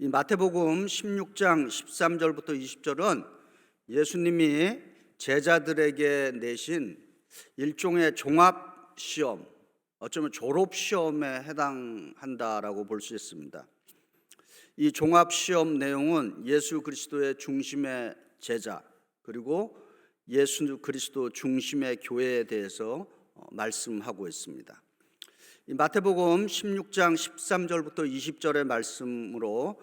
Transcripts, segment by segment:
이 마태복음 16장 13절부터 20절은 예수님이 제자들에게 내신 일종의 종합 시험, 어쩌면 졸업 시험에 해당한다라고 볼 수 있습니다. 이 종합 시험 내용은 예수 그리스도의 중심의 제자 그리고 예수 그리스도 중심의 교회에 대해서 어, 말씀하고 있습니다. 이 마태복음 16장 13절부터 20절의 말씀으로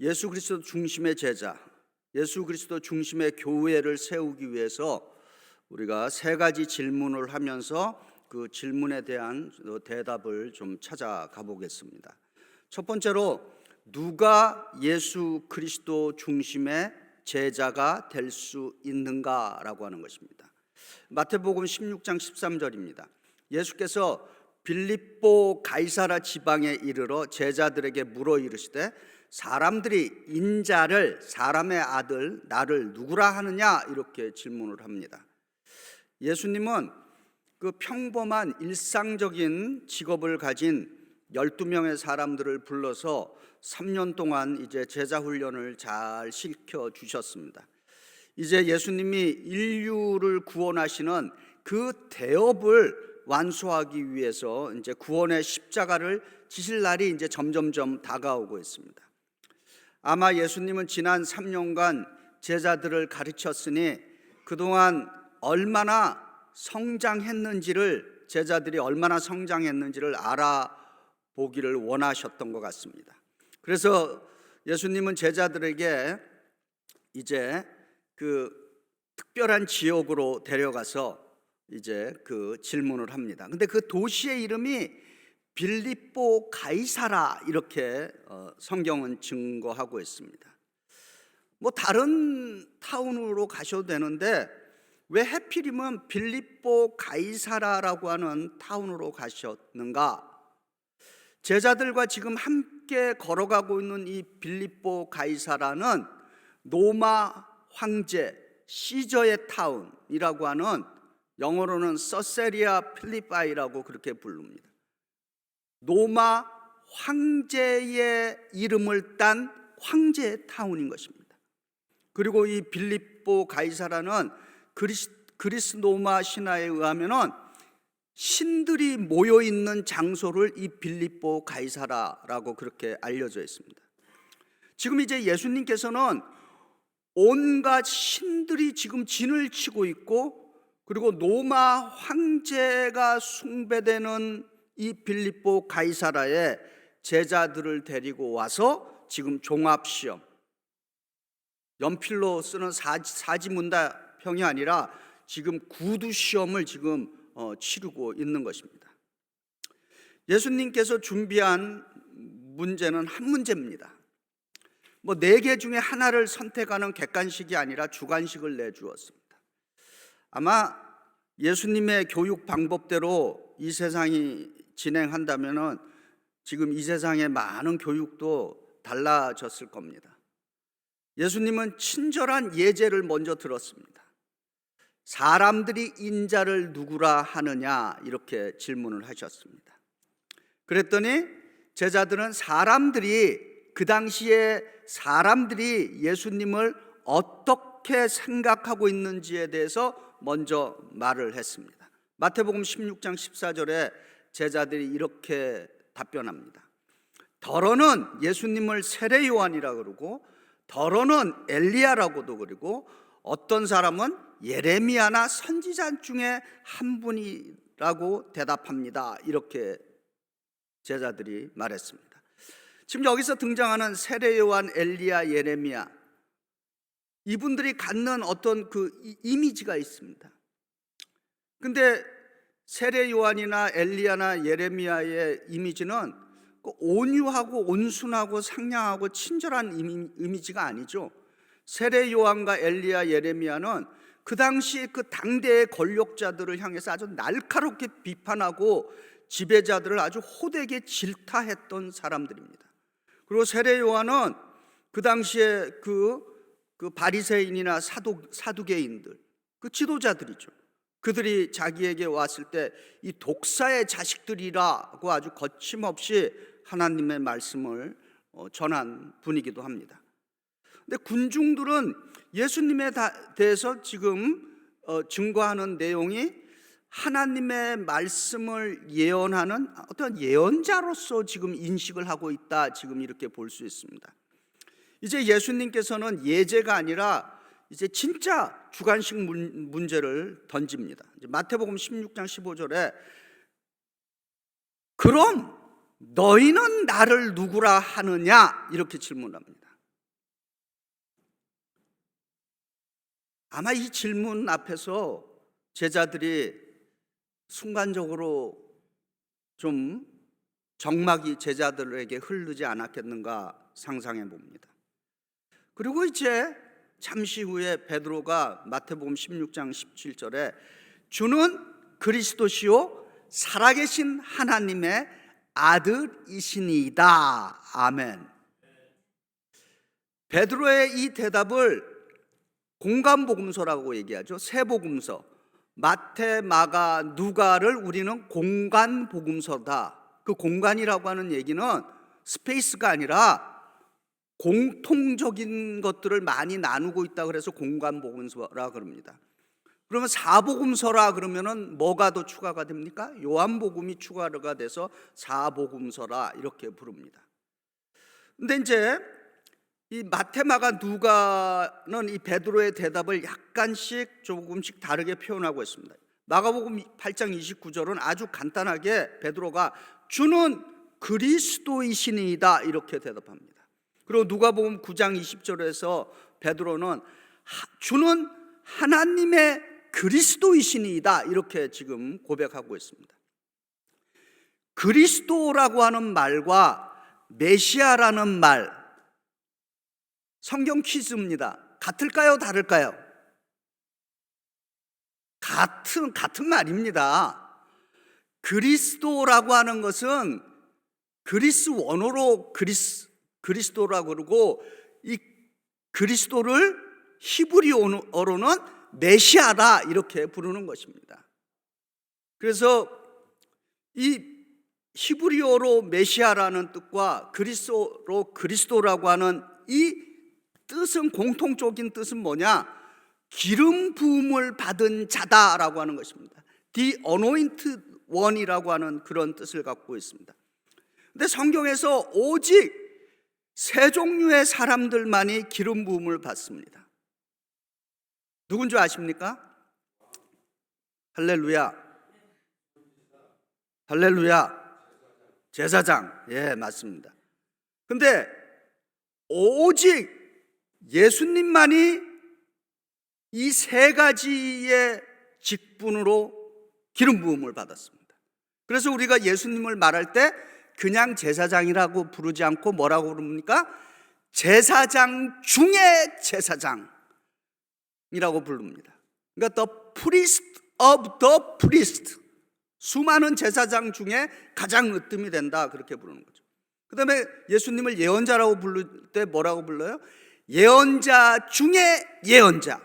예수 그리스도 중심의 제자, 예수 그리스도 중심의 교회를 세우기 위해서 우리가 세 가지 질문을 하면서 그 질문에 대한 대답을 좀 찾아가 보겠습니다. 첫 번째로 누가 예수 그리스도 중심의 제자가 될 수 있는가라고 하는 것입니다. 마태복음 16장 13절입니다. 예수께서 빌립보 가이사라 지방에 이르러 제자들에게 물어 이르시되 사람들이 인자를 사람의 아들 나를 누구라 하느냐 이렇게 질문을 합니다. 예수님은 그 평범한 일상적인 직업을 가진 12명의 사람들을 불러서 3년 동안 이제 제자 훈련을 잘 시켜 주셨습니다. 이제 예수님이 인류를 구원하시는 그 대업을 완수하기 위해서 이제 구원의 십자가를 지실 날이 이제 점점점 다가오고 있습니다. 아마 예수님은 지난 3년간 제자들을 가르쳤으니 그동안 얼마나 성장했는지를 제자들이 얼마나 성장했는지를 알아보기를 원하셨던 것 같습니다. 그래서 예수님은 제자들에게 이제 그 특별한 지역으로 데려가서 이제 그 질문을 합니다. 근데 그 도시의 이름이 빌립보 가이사라 이렇게 어, 성경은 증거하고 있습니다. 뭐 다른 타운으로 가셔도 되는데 왜 해필이면 빌립보 가이사라라고 하는 타운으로 가셨는가? 제자들과 지금 함께 걸어가고 있는 이 빌립보 가이사라는 로마 황제 시저의 타운이라고 하는 영어로는 서세리아 필리파이라고 그렇게 부릅니다. 로마 황제의 이름을 딴 황제의 타운인 것입니다. 그리고 이 빌립보 가이사라는 그리스, 그리스 로마 신화에 의하면은 신들이 모여 있는 장소를 이 빌립보 가이사라라고 그렇게 알려져 있습니다. 지금 이제 예수님께서는 온갖 신들이 지금 진을 치고 있고 그리고 로마 황제가 숭배되는 이 빌립보 가이사라에 제자들을 데리고 와서 지금 종합 시험 연필로 쓰는 사지, 문답형이 아니라 지금 구두 시험을 지금 어, 치르고 있는 것입니다. 예수님께서 준비한 문제는 한 문제입니다. 뭐 네 개 중에 하나를 선택하는 객관식이 아니라 주관식을 내주었습니다. 아마 예수님의 교육 방법대로 이 세상이 진행한다면은 지금 이 세상의 많은 교육도 달라졌을 겁니다. 예수님은 친절한 예제를 먼저 들었습니다. 사람들이 인자를 누구라 하느냐 이렇게 질문을 하셨습니다. 그랬더니 제자들은 사람들이 그 당시에 사람들이 예수님을 어떻게 생각하고 있는지에 대해서 먼저 말을 했습니다. 마태복음 16장 14절에 제자들이 이렇게 답변합니다. 더러는 예수님을 세례 요한이라 그러고 더러는 엘리야라고도 그리고 어떤 사람은 예레미야나 선지자 중에 한 분이라고 대답합니다. 이렇게 제자들이 말했습니다. 지금 여기서 등장하는 세례 요한, 엘리야, 예레미야 이분들이 갖는 어떤 그 이미지가 있습니다. 근데 세례 요한이나 엘리야나 예레미야의 이미지는 그 온유하고 온순하고 상냥하고 친절한 이미지가 아니죠. 세례 요한과 엘리야 예레미야는 그 당시 그 당대의 권력자들을 향해서 아주 날카롭게 비판하고 지배자들을 아주 호되게 질타했던 사람들입니다. 그리고 세례 요한은 그 당시에 그, 그 바리새인이나 사도 사두개인들 그 지도자들이죠. 그들이 자기에게 왔을 때 이 독사의 자식들이라고 아주 거침없이 하나님의 말씀을 어, 전한 분이기도 합니다. 근데 군중들은 예수님에 다- 대해서 지금 어, 증거하는 내용이 하나님의 말씀을 예언하는 어떤 예언자로서 지금 인식을 하고 있다. 지금 이렇게 볼 수 있습니다. 이제 예수님께서는 예제가 아니라 이제 진짜 주관식 문- 문제를 던집니다. 마태복음 16장 15절에 그럼 너희는 나를 누구라 하느냐 이렇게 질문합니다. 아마 이 질문 앞에서 제자들이 순간적으로 좀 정막이 제자들에게 흐르지 않았겠는가 상상해 봅니다. 그리고 이제 잠시 후에 베드로가 마태복음 16장 17절에 주는 그리스도시요 살아계신 하나님의 아들이시니이다. 아멘. 베드로의 이 대답을 공간복음서라고 얘기하죠. 세 복음서. 마태, 마가, 누가를 우리는 공간 복음서다. 그 공간이라고 하는 얘기는 스페이스가 아니라 공통적인 것들을 많이 나누고 있다 그래서 공간복음서라 그럽니다. 그러면 사복음서라 그러면은 뭐가 더 추가가 됩니까? 요한복음이 추가가 돼서 사복음서라 이렇게 부릅니다. 근데 이제 이 마테마가 누가는 이 베드로의 대답을 약간씩 조금씩 다르게 표현하고 있습니다. 마가복음 8장 29절은 아주 간단하게 베드로가 주는 그리스도이시니이다 이렇게 대답합니다. 그리고 누가복음 9장 20절에서 베드로는 하- 주는 하나님의 그리스도이시니이다 이렇게 지금 고백하고 있습니다. 그리스도라고 하는 말과 메시아라는 말 성경 퀴즈입니다. 같을까요? 다를까요? 같은 같은 말입니다. 그리스도라고 하는 것은 그리스 원어로 그리스 그리스도라고 그러고 이 그리스도를 히브리어로는 메시아다 이렇게 부르는 것입니다. 그래서 이 히브리어로 메시아라는 뜻과 그리스도로 그리스도라고 하는 이 뜻은 공통적인 뜻은 뭐냐? 기름 부음을 받은 자다라고 하는 것입니다. The anointed one이라고 하는 그런 뜻을 갖고 있습니다. 근데 성경에서 오직 세 종류의 사람들만이 기름 부음을 받습니다. 누군 줄 아십니까? 할렐루야. 할렐루야. 제사장. 예, 맞습니다. 근데 오직 예수님만이 이 세 가지의 직분으로 기름 부음을 받았습니다. 그래서 우리가 예수님을 말할 때 그냥 제사장이라고 부르지 않고 뭐라고 부릅니까? 제사장 중에 제사장이라고 부릅니다. 그러니까 the priest of the priest. 수많은 제사장 중에 가장 으뜸이 된다 그렇게 부르는 거죠. 그 다음에 예수님을 예언자라고 부를 때 뭐라고 불러요? 예언자 중에 예언자.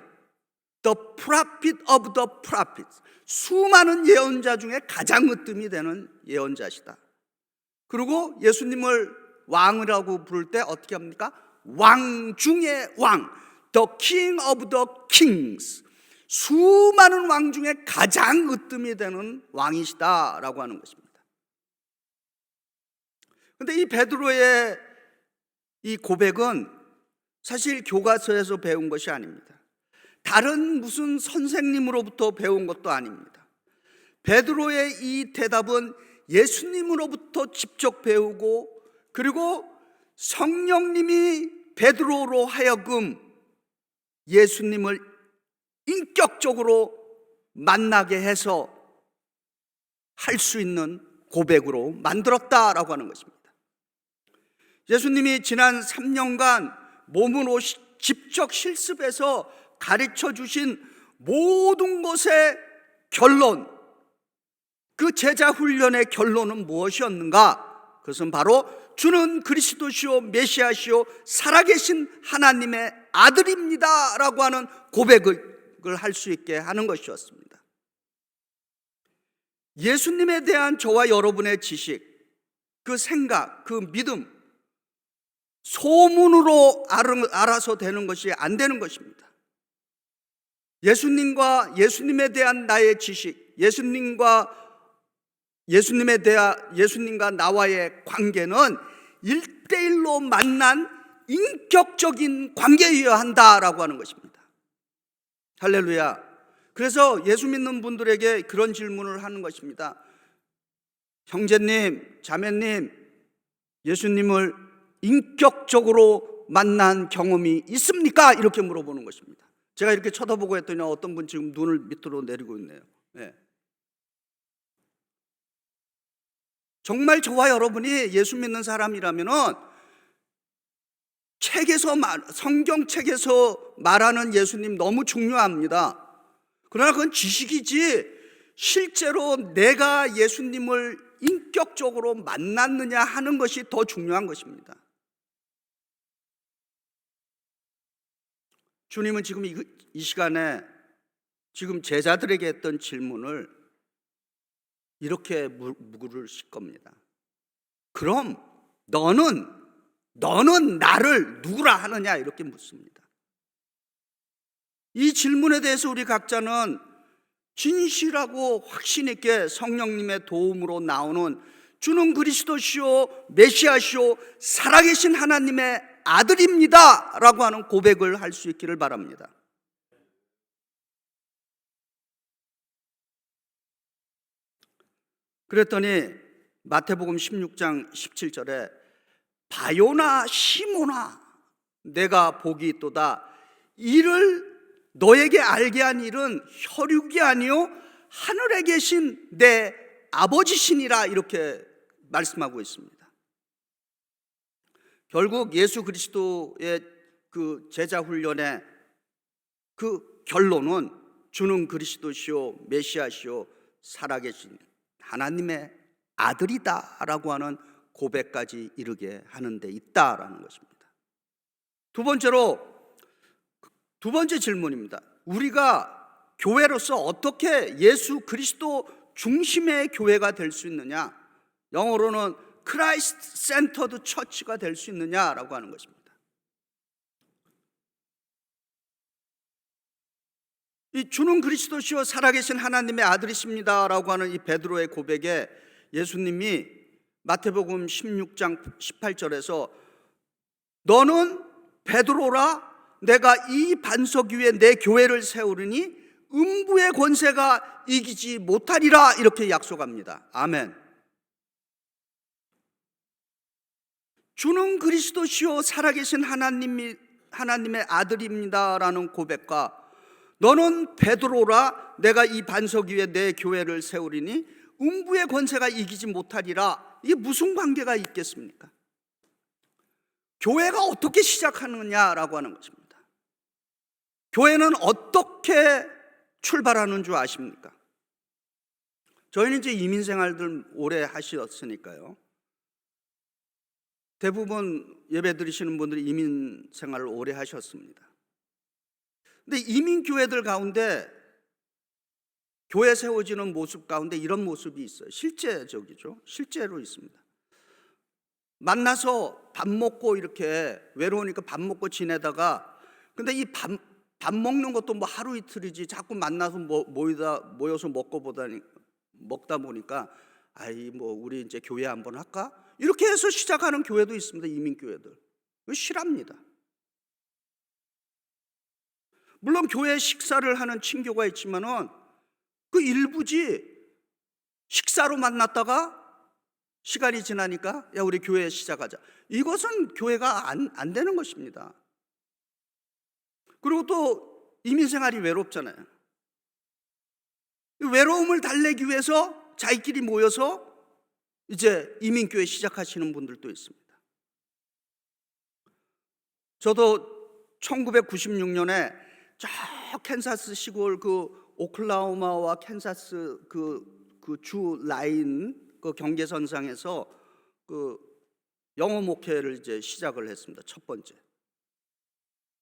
The prophet of the prophets. 수많은 예언자 중에 가장 으뜸이 되는 예언자시다. 그리고 예수님을 왕이라고 부를 때 어떻게 합니까? 왕 중에 왕. The king of the kings. 수많은 왕 중에 가장 으뜸이 되는 왕이시다라고 하는 것입니다. 근데 이 베드로의 이 고백은 사실 교과서에서 배운 것이 아닙니다. 다른 무슨 선생님으로부터 배운 것도 아닙니다. 베드로의 이 대답은 예수님으로부터 직접 배우고 그리고 성령님이 베드로로 하여금 예수님을 인격적으로 만나게 해서 할 수 있는 고백으로 만들었다라고 하는 것입니다. 예수님이 지난 3년간 몸으로 시- 직접 실습해서 가르쳐 주신 모든 것의 결론, 그 제자 훈련의 결론은 무엇이었는가? 그것은 바로 주는 그리스도시요 메시아시요 살아계신 하나님의 아들입니다라고 하는 고백을 할 수 있게 하는 것이었습니다. 예수님에 대한 저와 여러분의 지식, 그 생각, 그 믿음, 소문으로 알아- 알아서 되는 것이 안 되는 것입니다. 예수님과 예수님에 대한 나의 지식, 예수님과 예수님에 대한 예수님과 나와의 관계는 일대일로 만난 인격적인 관계여야 한다라고 하는 것입니다. 할렐루야. 그래서 예수 믿는 분들에게 그런 질문을 하는 것입니다. 형제님, 자매님, 예수님을 인격적으로 만난 경험이 있습니까? 이렇게 물어보는 것입니다. 제가 이렇게 쳐다보고 했더니 어떤 분 지금 눈을 밑으로 내리고 있네요. 예. 정말 저와 여러분이 예수 믿는 사람이라면은 책에서 말, 성경 책에서 말하는 예수님 너무 중요합니다. 그러나 그건 지식이지 실제로 내가 예수님을 인격적으로 만났느냐 하는 것이 더 중요한 것입니다. 주님은 지금 이, 이 시간에 지금 제자들에게 했던 질문을 이렇게 물- 물으실 겁니다. 그럼 너는 너는 나를 누구라 하느냐 이렇게 묻습니다. 이 질문에 대해서 우리 각자는 진실하고 확신 있게 성령님의 도움으로 나오는 주는 그리스도시요 메시아시요 살아계신 하나님의 아들입니다라고 하는 고백을 할 수 있기를 바랍니다. 그랬더니 마태복음 16장 17절에 바요나 시모나 내가 복이 있도다 이를 너에게 알게 한 일은 혈육이 아니요 하늘에 계신 내 아버지시니라 이렇게 말씀하고 있습니다. 결국 예수 그리스도의 그 제자 훈련의 그 결론은 주는 그리스도시요 메시아시요 살아계신 하나님의 아들이다라고 하는 고백까지 이르게 하는 데 있다라는 것입니다. 두 번째로 두 번째 질문입니다. 우리가 교회로서 어떻게 예수 그리스도 중심의 교회가 될 수 있느냐? 영어로는 크라이스트 센터드 처치가 될 수 있느냐라고 하는 것입니다. 이 주는 그리스도시요 살아계신 하나님의 아들이십니다라고 하는 이 베드로의 고백에 예수님이 마태복음 16장 18절에서 너는 베드로라 내가 이 반석 위에 내 교회를 세우리니 음부의 권세가 이기지 못하리라 이렇게 약속합니다. 아멘. 주는 그리스도시요 살아계신 하나님이 하나님의 아들입니다라는 고백과 너는 베드로라 내가 이 반석 위에 내 교회를 세우리니 음부의 권세가 이기지 못하리라 이게 무슨 관계가 있겠습니까? 교회가 어떻게 시작하느냐라고 하는 것입니다. 교회는 어떻게 출발하는 줄 아십니까? 저희는 이제 이민 생활들 오래 하셨으니까요. 대부분 예배 드리시는 분들이 이민 생활을 오래 하셨습니다. 근데 이민 교회들 가운데 교회 세워지는 모습 가운데 이런 모습이 있어요. 실제적이죠. 실제로 있습니다. 만나서 밥 먹고 이렇게 외로우니까 밥 먹고 지내다가 근데 이 밥 밥 먹는 것도 뭐 하루 이틀이지 자꾸 만나서 모, 모이다 모여서 먹고 보다니 먹다 보니까 아이 뭐 우리 이제 교회 한번 할까 이렇게 해서 시작하는 교회도 있습니다 이민 교회들 실합니다. 물론 교회 식사를 하는 친교가 있지만은 그 일부지 식사로 만났다가 시간이 지나니까 야 우리 교회 시작하자. 이것은 교회가 안, 안 되는 것입니다. 그리고 또 이민 생활이 외롭잖아요. 이 외로움을 달래기 위해서 자기끼리 모여서 이제 이민교회 시작하시는 분들도 있습니다. 저도 1996년에 저 캔사스 시골 그 오클라호마와 캔사스 그 그 주 라인 그 경계선상에서 그 영어 목회를 이제 시작을 했습니다. 첫 번째.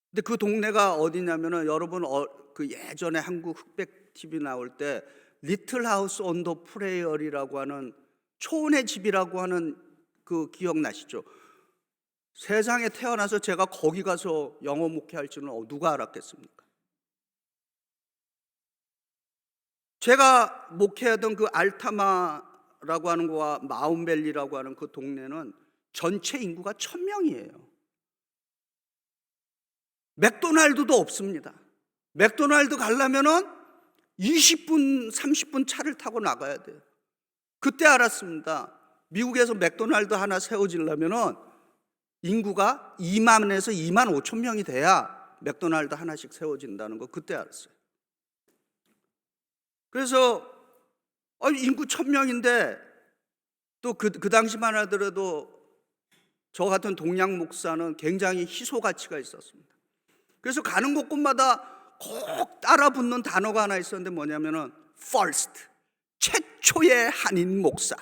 근데 그 동네가 어디냐면은 여러분 어, 그 예전에 한국 흑백 TV 나올 때 리틀 하우스 온 더 프레이어리라고 하는 초원의 집이라고 하는 그 기억나시죠? 세상에 태어나서 제가 거기 가서 영어 목회할 줄은 어, 누가 알았겠습니까? 제가 목회하던 그 알타마라고 하는 거와 마운밸리라고 하는 그 동네는 전체 인구가 천 명이에요. 맥도날드도 없습니다. 맥도날드 가려면은 20분, 30분 차를 타고 나가야 돼요. 그때 알았습니다. 미국에서 맥도날드 하나 세워지려면은 인구가 2만에서 2만 5천 명이 돼야 맥도날드 하나씩 세워진다는 거 그때 알았어요. 그래서 아, 인구 천 명인데 또 그 그 당시만 하더라도 저 같은 동양 목사는 굉장히 희소 가치가 있었습니다. 그래서 가는 곳곳마다 꼭 따라 붙는 단어가 하나 있었는데 뭐냐면은 first 최초의 한인 목사.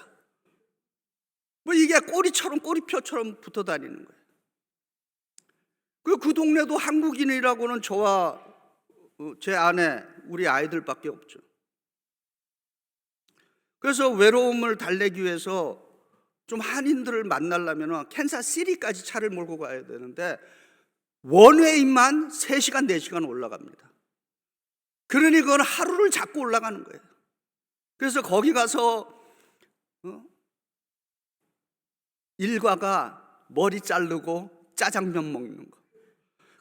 뭐 이게 꼬리처럼 꼬리표처럼 붙어 다니는 거예요. 그리고 그 동네도 한국인이라고는 저와 어, 제 아내, 우리 아이들밖에 없죠. 그래서 외로움을 달래기 위해서 좀 한인들을 만나려면 캔사시리까지 차를 몰고 가야 되는데 원웨이만 3시간, 4시간 올라갑니다. 그러니 그건 하루를 잡고 올라가는 거예요. 그래서 거기 가서 어? 일과가 머리 자르고 짜장면 먹는 거.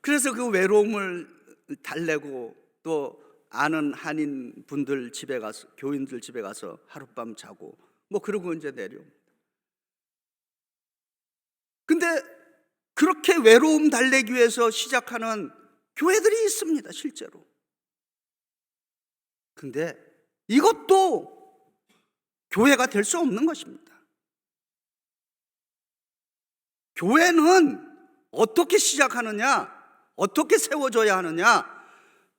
그래서 그 외로움을 달래고 또 아는 한인 분들 집에 가서 교인들 집에 가서 하룻밤 자고 뭐 그러고 이제 내려옵니다. 근데 그렇게 외로움 달래기 위해서 시작하는 교회들이 있습니다, 실제로. 근데 이것도 교회가 될 수 없는 것입니다. 교회는 어떻게 시작하느냐? 어떻게 세워져야 하느냐?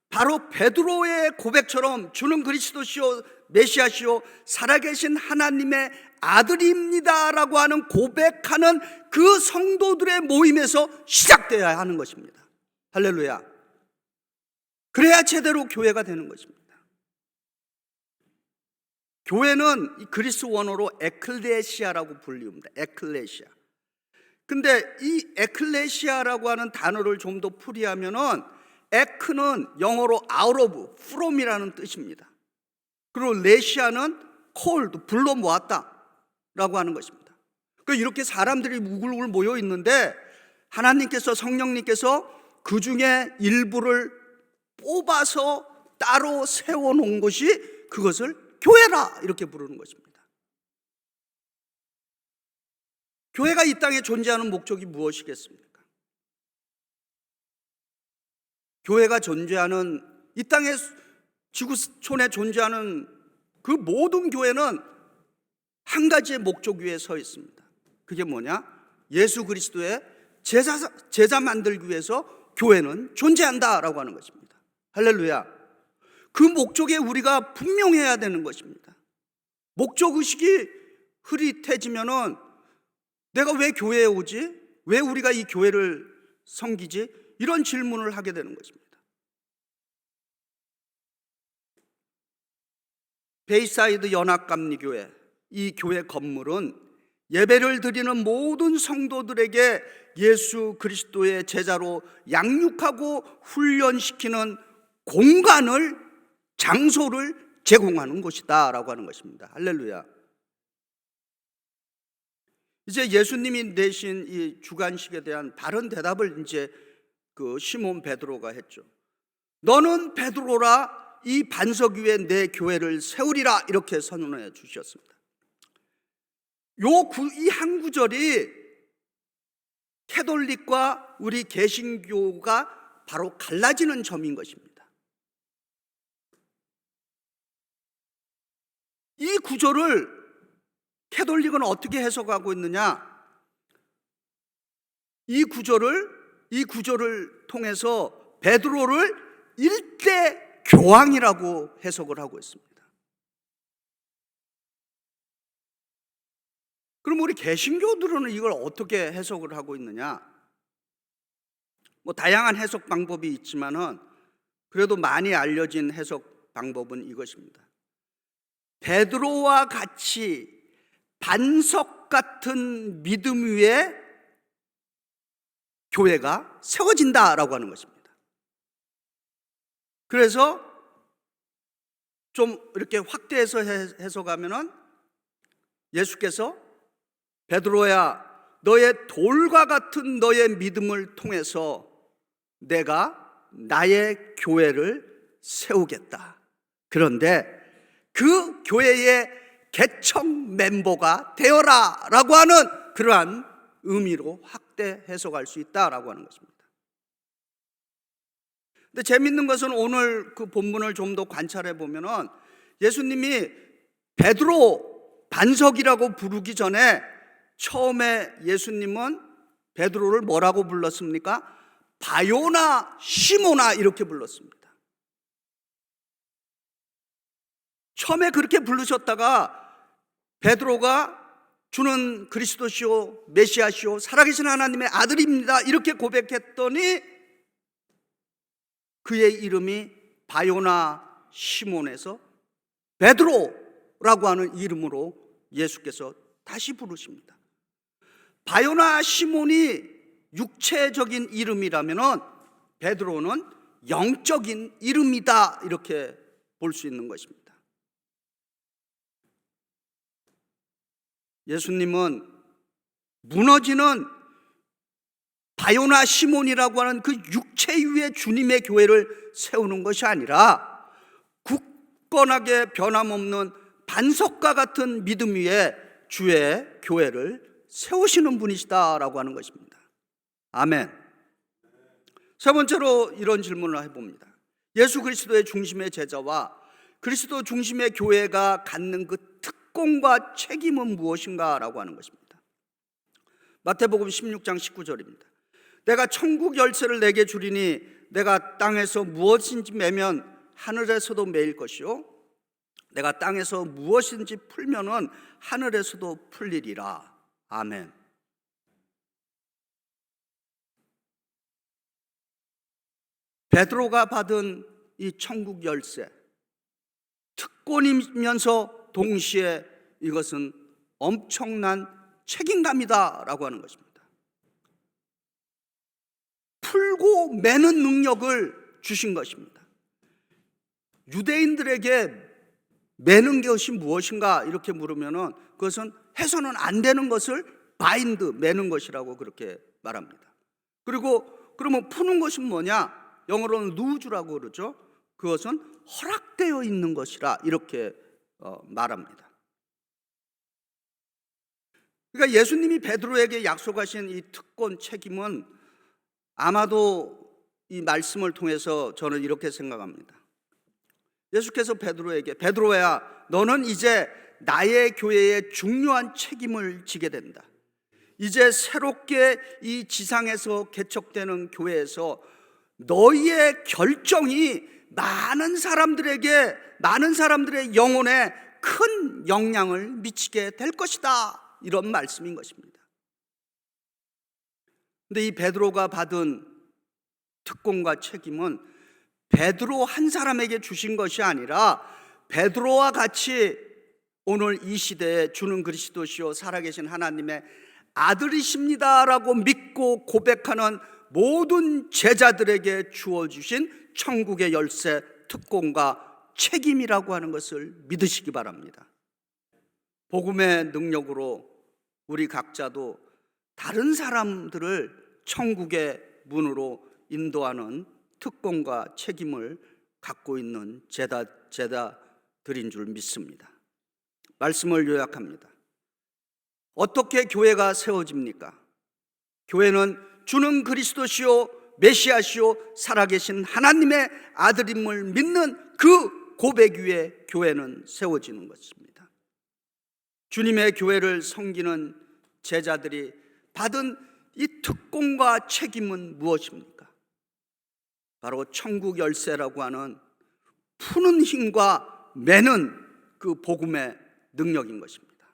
바로 베드로의 고백처럼 주는 그리스도시요 메시아시요 살아계신 하나님의 아들입니다라고 하는 고백하는 그 성도들의 모임에서 시작되어야 하는 것입니다. 할렐루야. 그래야 제대로 교회가 되는 것입니다. 교회는 이 그리스 원어로 에클레시아라고 불리웁니다. 에클레시아. 근데 이 에클레시아라고 하는 단어를 좀 더 풀이하면은 에크는 영어로 out of, from이라는 뜻입니다. 그리고 레시아는 cold, 불러 모았다 라고 하는 것입니다. 그 이렇게 사람들이 우글우글 모여 있는데 하나님께서 성령님께서 그 중에 일부를 뽑아서 따로 세워 놓은 것이 그것을 교회라 이렇게 부르는 것입니다. 교회가 이 땅에 존재하는 목적이 무엇이겠습니까? 교회가 존재하는 이 땅에 지구촌에 존재하는 그 모든 교회는 한 가지의 목적 위에 서 있습니다. 그게 뭐냐? 예수 그리스도의 제자, 제자 만들기 위해서 교회는 존재한다라고 하는 것입니다. 할렐루야. 그 목적에 우리가 분명해야 되는 것입니다. 목적 의식이 흐릿해지면은 내가 왜 교회에 오지? 왜 우리가 이 교회를 섬기지? 이런 질문을 하게 되는 것입니다. 베이사이드 연합감리교회 이 교회 건물은 예배를 드리는 모든 성도들에게 예수 그리스도의 제자로 양육하고 훈련시키는 공간을 장소를 제공하는 곳이다라고 하는 것입니다. 할렐루야. 이제 예수님이 내신 이 주관식에 대한 바른 대답을 이제 그 시몬 베드로가 했죠. 너는 베드로라 이 반석 위에 내 교회를 세우리라 이렇게 선언해 주셨습니다. 요이 한 구절이 캐톨릭과 우리 개신교가 바로 갈라지는 점인 것입니다. 이 구절을 캐톨릭은 어떻게 해석하고 있느냐? 이 구절을 이 구절을 통해서 베드로를 일대 교황이라고 해석을 하고 있습니다. 그럼 우리 개신교들은 이걸 어떻게 해석을 하고 있느냐? 뭐 다양한 해석 방법이 있지만은 그래도 많이 알려진 해석 방법은 이것입니다. 베드로와 같이 반석 같은 믿음 위에 교회가 세워진다라고 하는 것입니다. 그래서 좀 이렇게 확대해서 해- 해석하면은 예수께서 베드로야 너의 돌과 같은 너의 믿음을 통해서 내가 나의 교회를 세우겠다. 그런데 그 교회의 개척 멤버가 되어라 라고 하는 그러한 의미로 확 대 해석할 수 있다라고 하는 것입니다. 근데 재밌는 것은 오늘 그 본문을 좀 더 관찰해 보면은 예수님이 베드로 반석이라고 부르기 전에 처음에 예수님은 베드로를 뭐라고 불렀습니까? 바요나 시모나 이렇게 불렀습니다. 처음에 그렇게 부르셨다가 베드로가 주는 그리스도시요 메시아시요 살아계신 하나님의 아들입니다. 이렇게 고백했더니 그의 이름이 바요나 시몬에서 베드로라고 하는 이름으로 예수께서 다시 부르십니다. 바요나 시몬이 육체적인 이름이라면은 베드로는 영적인 이름이다 이렇게 볼 수 있는 것입니다. 예수님은 무너지는 바요나 시몬이라고 하는 그 육체 위에 주님의 교회를 세우는 것이 아니라 굳건하게 변함없는 반석과 같은 믿음 위에 주의 교회를 세우시는 분이시다라고 하는 것입니다. 아멘. 세 번째로 이런 질문을 해봅니다. 예수 그리스도의 중심의 제자와 그리스도 중심의 교회가 갖는 그 특 공과 책임은 무엇인가라고 하는 것입니다. 마태복음 16장 19절입니다. 내가 천국 열쇠를 내게 주리니 내가 땅에서 무엇인지 매면 하늘에서도 매일 것이요 내가 땅에서 무엇인지 풀면은 하늘에서도 풀리리라. 아멘. 베드로가 받은 이 천국 열쇠 특권이면서 동시에 이것은 엄청난 책임감이다라고 하는 것입니다. 풀고 매는 능력을 주신 것입니다. 유대인들에게 매는 것이 무엇인가 이렇게 물으면은 그것은 해서는 안 되는 것을 바인드 매는 것이라고 그렇게 말합니다. 그리고 그러면 푸는 것은 뭐냐? 영어로는 루즈라고 그러죠. 그것은 허락되어 있는 것이라 이렇게 어, 말합니다. 그러니까 예수님이 베드로에게 약속하신 이 특권 책임은 아마도 이 말씀을 통해서 저는 이렇게 생각합니다. 예수께서 베드로에게 베드로야 너는 이제 나의 교회에 중요한 책임을 지게 된다. 이제 새롭게 이 지상에서 개척되는 교회에서 너희의 결정이 많은 사람들에게 많은 사람들의 영혼에 큰 영향을 미치게 될 것이다. 이런 말씀인 것입니다. 근데 이 베드로가 받은 특권과 책임은 베드로 한 사람에게 주신 것이 아니라 베드로와 같이 오늘 이 시대에 주는 그리스도시요 살아계신 하나님의 아들이십니다라고 믿고 고백하는 모든 제자들에게 주어 주신 천국의 열쇠 특권과 책임이라고 하는 것을 믿으시기 바랍니다. 복음의 능력으로 우리 각자도 다른 사람들을 천국의 문으로 인도하는 특권과 책임을 갖고 있는 제다 제다들인 줄 믿습니다. 말씀을 요약합니다. 어떻게 교회가 세워집니까? 교회는 주는 그리스도시요 메시아시요 살아계신 하나님의 아들임을 믿는 그 고백 위에 교회는 세워지는 것입니다. 주님의 교회를 섬기는 제자들이 받은 이 특권과 책임은 무엇입니까? 바로 천국 열쇠라고 하는 푸는 힘과 매는 그 복음의 능력인 것입니다.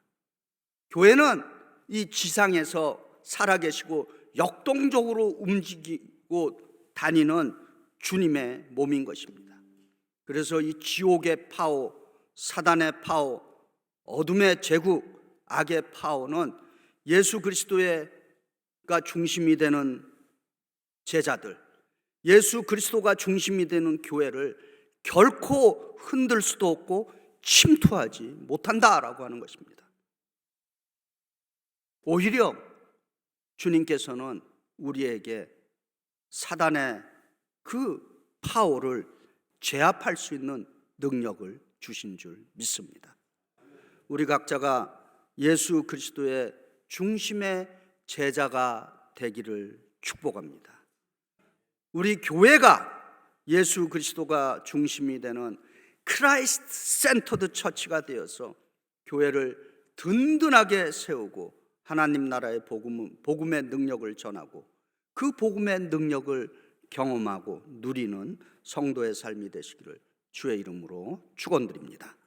교회는 이 지상에서 살아계시고 역동적으로 움직이고 다니는 주님의 몸인 것입니다. 그래서 이 지옥의 파워, 사단의 파워, 어둠의 제국, 악의 파워는 예수 그리스도의가 중심이 되는 제자들, 예수 그리스도가 중심이 되는 교회를 결코 흔들 수도 없고 침투하지 못한다라고 하는 것입니다. 오히려 주님께서는 우리에게 사단의 그 파워를 제압할 수 있는 능력을 주신 줄 믿습니다. 우리 각자가 예수 그리스도의 중심의 제자가 되기를 축복합니다. 우리 교회가 예수 그리스도가 중심이 되는 크라이스트 센터드 처치가 되어서 교회를 든든하게 세우고 하나님 나라의 복음, 복음의 능력을 전하고 그 복음의 능력을 경험하고 누리는 성도의 삶이 되시기를 주의 이름으로 축원드립니다.